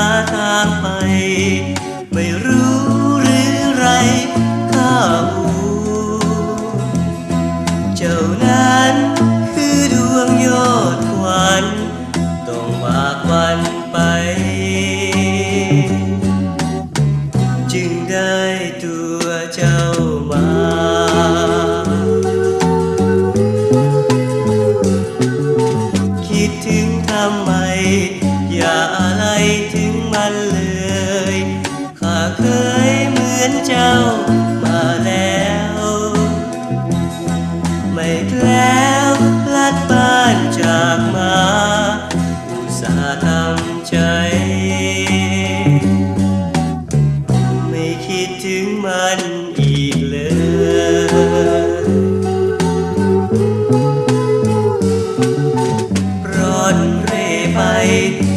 าทางไป ไม่รู้หรือไรข้าหูเจ้านั้นคือดวงยอดควันต้องมากวันไป จึงได้ตัวเจ้า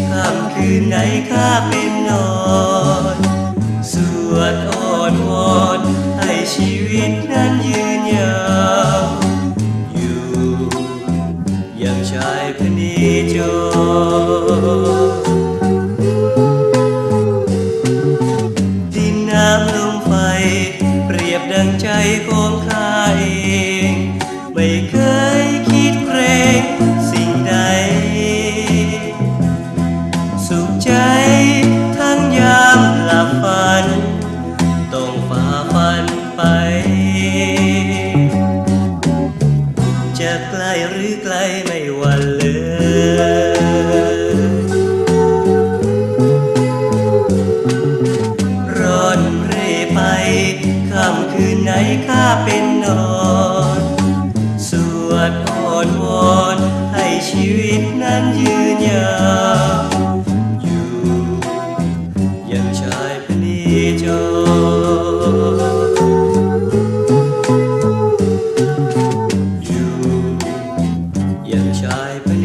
ค่ำคืนไหนข้าเป็นนอนสวดอ้อนวอนให้ชีวิตนั้นยืนยาวอยู่อย่างชายพนีจรดินน้ำลมไฟ เปรียบดังใจของข้าเอง ข้าเป็นนอนสวดอ่อนวอนให้ชีวิตนั้นยืนยาวอยู่อย่างชายพลีจรอยู่ยังชายพลี